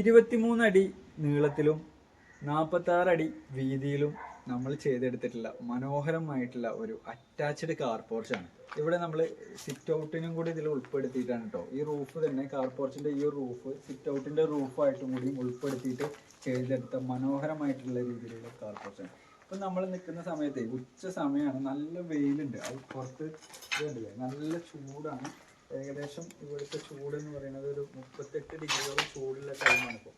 ഇരുപത്തിമൂന്ന് അടി നീളത്തിലും നാൽപ്പത്താറ് അടി വീതിയിലും നമ്മൾ ചെയ്തെടുത്തിട്ടുള്ള മനോഹരമായിട്ടുള്ള ഒരു അറ്റാച്ച്ഡ് കാർ ആണ്. ഇവിടെ നമ്മൾ സിറ്റ് ഔട്ടിനും കൂടി ഇതിൽ ഉൾപ്പെടുത്തിയിട്ടാണ് കേട്ടോ ഈ റൂഫ് തന്നെ കാർ പോർച്ചിന്റെ ഈ റൂഫ് സിറ്റ് ഔട്ടിന്റെ റൂഫായിട്ടും കൂടി ഉൾപ്പെടുത്തിയിട്ട് ചെയ്തെടുത്ത മനോഹരമായിട്ടുള്ള രീതിയിലുള്ള കാർ പോർച്ചാണ് ഇപ്പം നമ്മൾ നിൽക്കുന്ന സമയത്ത് ഉച്ച സമയമാണ് നല്ല വെയിലുണ്ട്. അത് പുറത്ത് നല്ല ചൂടാണ്. ഏകദേശം ഇവിടുത്തെ ചൂട് എന്ന് പറയുന്നത് ഒരു മുപ്പത്തെട്ട് ഡിഗ്രിയോളം ചൂടുള്ള ടൈമാണ് ഇപ്പോൾ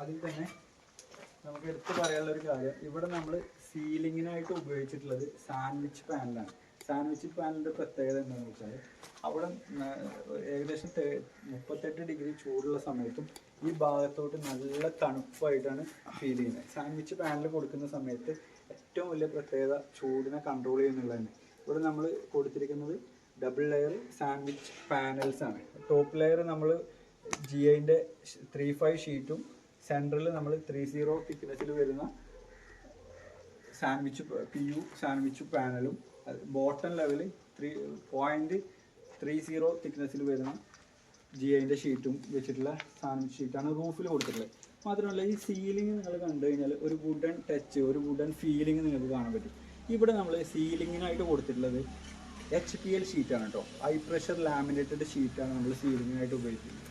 അതിൽ തന്നെ നമുക്ക് എടുത്തു പറയാനുള്ള ഒരു കാര്യം. ഇവിടെ നമ്മൾ സീലിങ്ങിനായിട്ട് ഉപയോഗിച്ചിട്ടുള്ളത് സാൻഡ്വിച്ച് പാനലാണ്. സാൻഡ്വിച്ച് പാനലിന്റെ പ്രത്യേകത എന്താണെന്ന് വെച്ചാൽ അവിടെ ഏകദേശം മുപ്പത്തെട്ട് ഡിഗ്രി ചൂടുള്ള സമയത്തും ഈ ഭാഗത്തോട്ട് നല്ല തണുപ്പായിട്ടാണ് ഫീൽ ചെയ്യുന്നത്. സാൻഡ്വിച്ച് പാനൽ കൊടുക്കുന്ന സമയത്ത് ഏറ്റവും വലിയ പ്രത്യേകത ചൂടിനെ കൺട്രോൾ ചെയ്യുന്നുള്ളതാണ്. ഇവിടെ നമ്മൾ കൊടുത്തിരിക്കുന്നത് ഡബിൾ ലെയർ സാൻഡ്വിച്ച് പാനൽസ് ആണ്. ടോപ്പ് ലെയർ നമ്മൾ ജി ഐന്റെ ത്രീ ഫൈവ് ഷീറ്റും സെൻട്രൽ നമ്മൾ ത്രീ സീറോ തിക്നെസ്സിൽ വരുന്ന sandwich P U sandwich പാനലും bottom level three point three zero തിക്നെസ്സിൽ വരുന്ന ജി ഐന്റെ ഷീറ്റും വെച്ചിട്ടുള്ള സാൻഡ്വിച്ച് ഷീറ്റാണ് റൂഫിൽ കൊടുത്തിട്ടുള്ളത്. മാത്രമല്ല ഈ സീലിംഗ് നിങ്ങൾ കണ്ടു കഴിഞ്ഞാൽ ഒരു വുഡൻ ടച്ച് ഒരു വുഡൻ ഫീലിംഗ് നിങ്ങൾക്ക് കാണാൻ പറ്റും. ഇവിടെ നമ്മൾ സീലിങ്ങിനായിട്ട് കൊടുത്തിട്ടുള്ളത് എച്ച് പി എൽ ഷീറ്റാണ് കേട്ടോ ഹൈ പ്രഷർ ലാമിനേറ്റഡ് ഷീറ്റാണ് നമ്മൾ സീലിങ്ങിനായിട്ട് ഉപയോഗിക്കുന്നത്.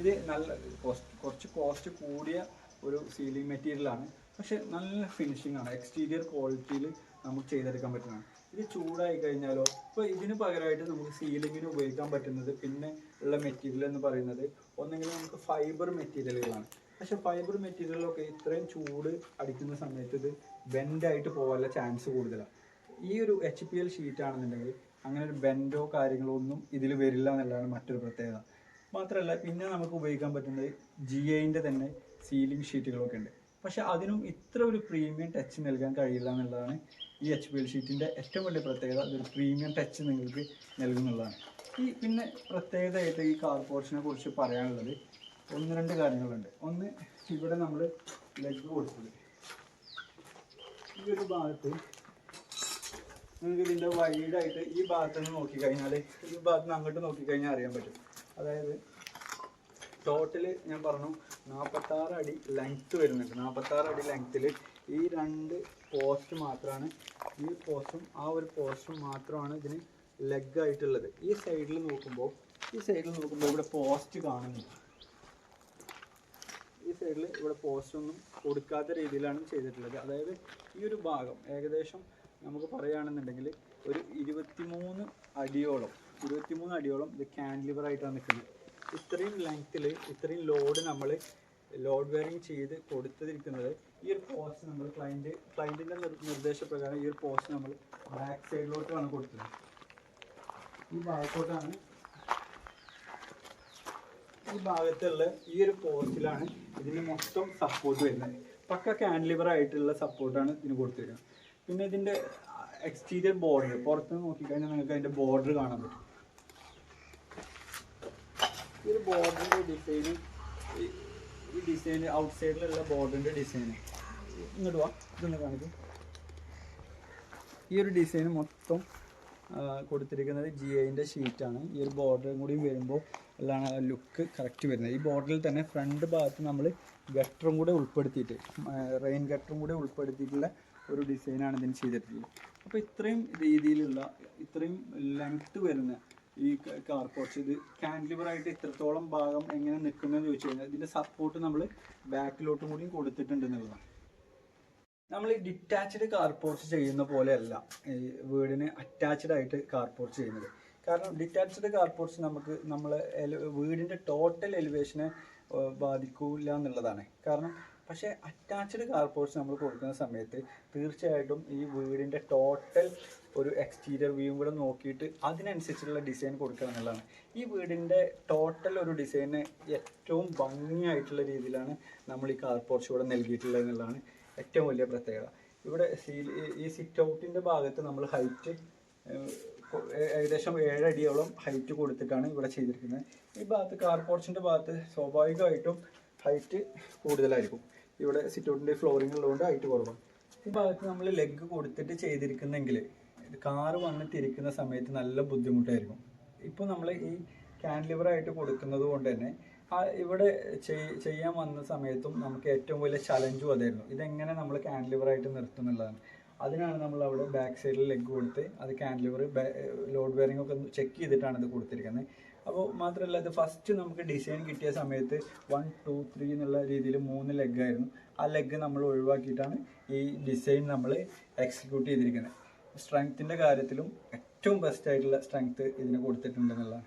ഇത് നല്ല കോസ്റ്റ് കുറച്ച് കോസ്റ്റ് കൂടിയ ഒരു സീലിംഗ് മെറ്റീരിയലാണ് പക്ഷെ നല്ല ഫിനിഷിംഗ് ആണ്. എക്സ്റ്റീരിയർ ക്വാളിറ്റിയിൽ നമുക്ക് ചെയ്തെടുക്കാൻ പറ്റുന്നതാണ്. ഇത് ചൂടായി കഴിഞ്ഞാലോ ഇപ്പോൾ ഇതിന് പകരമായിട്ട് നമുക്ക് സീലിങ്ങിന് ഉപയോഗിക്കാൻ പറ്റുന്നത് പിന്നെ ഉള്ള മെറ്റീരിയൽ എന്ന് പറയുന്നത് ഒന്നെങ്കിൽ നമുക്ക് ഫൈബർ മെറ്റീരിയലുകളാണ് പക്ഷെ ഫൈബർ മെറ്റീരിയലൊക്കെ ഇത്രയും ചൂട് അടിക്കുന്ന സമയത്ത് ഇത് ബെൻഡായിട്ട് പോകാനുള്ള ചാൻസ് കൂടുതലാണ് ഈ ഒരു എച്ച് പി എൽ ഷീറ്റ് ആണെന്നുണ്ടെങ്കിൽ അങ്ങനെ ഒരു ബെൻഡോ കാര്യങ്ങളോ ഒന്നും ഇതിൽ വരില്ല എന്നുള്ളതാണ് മറ്റൊരു പ്രത്യേകത. മാത്രമല്ല പിന്നെ നമുക്ക് ഉപയോഗിക്കാൻ പറ്റുന്നത് ജി ഐന്റെ തന്നെ സീലിംഗ് ഷീറ്റുകളൊക്കെ ഉണ്ട്. പക്ഷെ അതിനും ഇത്ര ഒരു പ്രീമിയം ടച്ച് നൽകാൻ കഴിയില്ല എന്നുള്ളതാണ് ഈ എച്ച് പി എൽ ഷീറ്റിന്റെ ഏറ്റവും വലിയ പ്രത്യേകത. അതൊരു പ്രീമിയം ടച്ച് നിങ്ങൾക്ക് നൽകുന്നുള്ളതാണ്. ഈ പിന്നെ പ്രത്യേകതയായിട്ട് ഈ കാർ പോർഷനെ കുറിച്ച് പറയാനുള്ളത് ഒന്ന് രണ്ട് കാര്യങ്ങളുണ്ട്. ഒന്ന് ഇവിടെ നമ്മൾ ലെഗ് കൊടുത്തത്. ഈ ഒരു ഭാഗത്ത് നിങ്ങൾക്ക് ഇതിന്റെ വൈഡായിട്ട് ഈ ഭാഗത്ത് നിന്ന് നോക്കിക്കഴിഞ്ഞാൽ ഈ ഭാഗത്ത് നിന്ന് അങ്ങോട്ട് നോക്കിക്കഴിഞ്ഞാൽ അറിയാൻ പറ്റും. അതായത് ടോട്ടൽ ഞാൻ പറഞ്ഞു നാൽപ്പത്താറ് അടി ലെങ്ത്ത് വരുന്നുണ്ട്. നാൽപ്പത്താറ് അടി ലെങ്ത്തിൽ ഈ രണ്ട് പോസ്റ്റ് മാത്രമാണ് ഈ പോസ്റ്റും ആ ഒരു പോസ്റ്റും മാത്രമാണ് ഇതിന് ലെഗ് ആയിട്ടുള്ളത്. ഈ സൈഡിൽ നോക്കുമ്പോൾ ഈ സൈഡിൽ നോക്കുമ്പോൾ ഇവിടെ പോസ്റ്റ് കാണുന്നു. സൈഡിൽ ഇവിടെ പോസ്റ്റ് ഒന്നും കൊടുക്കാത്ത രീതിയിലാണ് ചെയ്തിട്ടുള്ളത്. അതായത് ഈ ഒരു ഭാഗം ഏകദേശം നമുക്ക് പറയുകയാണെന്നുണ്ടെങ്കിൽ ഒരു ഇരുപത്തിമൂന്ന് അടിയോളം ഇരുപത്തിമൂന്ന് അടിയോളം ഇത് ക്യാൻഡിലിവറായിട്ടാണ് നിൽക്കുന്നത്. ഇത്രയും ലെങ്ത്തിൽ ഇത്രയും ലോഡ് നമ്മൾ ലോഡ് വെയറിങ് ചെയ്ത് കൊടുത്തിരിക്കുന്നത് ഈ ഒരു പോസ്റ്റ് നമ്മൾ ക്ലയന്റ് ക്ലയന്റിന്റെ നിർദ്ദേശപ്രകാരം ഈ ഒരു പോസ്റ്റ് നമ്മൾ ബാക്ക് സൈഡിലോട്ടാണ് കൊടുത്തത് ഈ ഭാഗത്തോട്ടാണ് ഈ ഭാഗത്തുള്ള ഈ ഒരു പോസ്റ്റിലാണ് ഇതിന് മൊത്തം സപ്പോർട്ട് വരുന്നത്. പക്ക കാൻഡ്ലിവർ ആയിട്ടുള്ള സപ്പോർട്ടാണ് ഇതിന് കൊടുത്തിരിക്കുന്നത് പിന്നെ ഇതിന്റെ എക്സ്റ്റീരിയർ ബോർഡർ പുറത്ത് നോക്കിക്കഴിഞ്ഞാൽ നിങ്ങൾക്ക് അതിന്റെ ബോർഡർ കാണാൻ പറ്റും. ഈ ഒരു ബോർഡറിന്റെ ഡിസൈന് ഈ ഡിസൈൻ ഔട്ട് സൈഡിലുള്ള ബോർഡറിന്റെ ഡിസൈന് ഇങ്ങോട്ട് വാ ഇതൊന്ന് കാണിക്കും. ഈ ഒരു ഡിസൈൻ മൊത്തം കൊടുത്തിരിക്കുന്നത് ജി ഐന്റെ ഷീറ്റാണ് ഈ ഒരു ബോർഡറും കൂടി വരുമ്പോൾ എല്ലാം ലുക്ക് കറക്റ്റ് വരുന്നത്. ഈ ബോർഡറിൽ തന്നെ ഫ്രണ്ട് ഭാഗത്ത് നമ്മൾ ഗട്ടറും കൂടെ ഉൾപ്പെടുത്തിയിട്ട് റെയിൻ ഗട്ടറും കൂടെ ഉൾപ്പെടുത്തിയിട്ടുള്ള ഒരു ഡിസൈനാണ് ഇതിന് ചെയ്തിട്ടുള്ളത്. അപ്പോൾ ഇത്രയും രീതിയിലുള്ള ഇത്രയും ലെങ്ത്ത് വരുന്ന ഈ കാർ പോർച്ച് ഇത് കാൻഡിലിവറായിട്ട് ഇത്രത്തോളം ഭാഗം എങ്ങനെ നിൽക്കുന്നതെന്ന് ചോദിച്ചു കഴിഞ്ഞാൽ ഇതിന്റെ സപ്പോർട്ട് നമ്മൾ ബാക്കിലോട്ടും കൂടി കൊടുത്തിട്ടുണ്ട് എന്നുള്ളതാണ്. നമ്മൾ ഈ ഡിറ്റാച്ച്ഡ് കാർ പോർച്ച് ചെയ്യുന്ന പോലെയല്ല ഈ വീടിന് അറ്റാച്ച്ഡ് ആയിട്ട് കാർ പോർച്ച് ചെയ്യുന്നത്. കാരണം ഡിറ്റാച്ച്ഡ് കാർ പോർച്ച് നമുക്ക് നമ്മൾ വീടിന്റെ ടോട്ടൽ എലിവേഷനെ ബാധിക്കില്ല എന്നുള്ളതാണ്. കാരണം പക്ഷേ അറ്റാച്ച്ഡ് കാർ പോർച്ച് നമ്മൾ കൊടുക്കുന്ന സമയത്ത് തീർച്ചയായിട്ടും ഈ വീടിന്റെ ടോട്ടൽ ഒരു എക്സ്റ്റീരിയർ വ്യൂ കൂടെ നോക്കിയിട്ട് അതിനനുസരിച്ചുള്ള ഡിസൈൻ കൊടുക്കുക എന്നുള്ളതാണ്. ഈ വീടിന്റെ ടോട്ടൽ ഒരു ഡിസൈന് ഏറ്റവും ഭംഗിയായിട്ടുള്ള രീതിയിലാണ് നമ്മൾ ഈ കാർ പോർച്ച് ഇവിടെ നൽകിയിട്ടുള്ളത് എന്നുള്ളതാണ് ഏറ്റവും വലിയ പ്രത്യേകത. ഇവിടെ സീൽ ഈ സിറ്റ് ഔട്ടിന്റെ ഭാഗത്ത് നമ്മൾ ഹൈറ്റ് ഏകദേശം ഏഴടിയോളം ഹൈറ്റ് കൊടുത്തിട്ടാണ് ഇവിടെ ചെയ്തിരിക്കുന്നത്. ഈ ഭാഗത്ത് കാർ പോർച്ചിന്റെ ഭാഗത്ത് സ്വാഭാവികമായിട്ടും ഹൈറ്റ് കൂടുതലായിരിക്കും. ഇവിടെ സിറ്റ് ഔട്ടിന്റെ ഫ്ലോറിംഗ് ഉള്ളതുകൊണ്ട് ഹൈറ്റ് കുറവാണ്. ഈ ഭാഗത്ത് നമ്മൾ ലെഗ് കൊടുത്തിട്ട് ചെയ്തിരിക്കുന്നെങ്കിൽ കാറ് വന്ന് തിരിക്കുന്ന സമയത്ത് നല്ല ബുദ്ധിമുട്ടായിരിക്കും. ഇപ്പോൾ നമ്മൾ ഈ കാൻലിവർ ആയിട്ട് കൊടുക്കുന്നത് കൊണ്ട് തന്നെ ഇവിടെ ചെയ്യാൻ വന്ന സമയത്തും നമുക്ക് ഏറ്റവും വലിയ ചലഞ്ചും അതായിരുന്നു. ഇതെങ്ങനെ നമ്മൾ ആയിട്ട് നിർത്തും എന്നുള്ളതാണ്. അതിനാണ് നമ്മൾ അവിടെ ബാക്ക് സൈഡിൽ ലെഗ് കൊടുത്ത് അത് കാൻഡിലിവർ ലോഡ് ബെയറിംഗ് ഒക്കെ ചെക്ക് ചെയ്തിട്ടാണ് ഇത് കൊടുത്തിരിക്കുന്നത്. അപ്പോൾ മാത്രമല്ല ഇത് ഫസ്റ്റ് നമുക്ക് ഡിസൈൻ കിട്ടിയ സമയത്ത് വൺ ടു ത്രീ എന്നുള്ള രീതിയിൽ മൂന്ന് ലെഗ് ആയിരുന്നു. ആ ലെഗ് നമ്മൾ ഒഴിവാക്കിയിട്ടാണ് ഈ ഡിസൈൻ നമ്മൾ എക്സിക്യൂട്ട് ചെയ്തിരിക്കുന്നത്. സ്ട്രെങ്ത്തിന്റെ കാര്യത്തിലും ഏറ്റവും ബെസ്റ്റ് ആയിട്ടുള്ള സ്ട്രെങ്ത് ഇതിന് കൊടുത്തിട്ടുണ്ടെന്നുള്ളതാണ്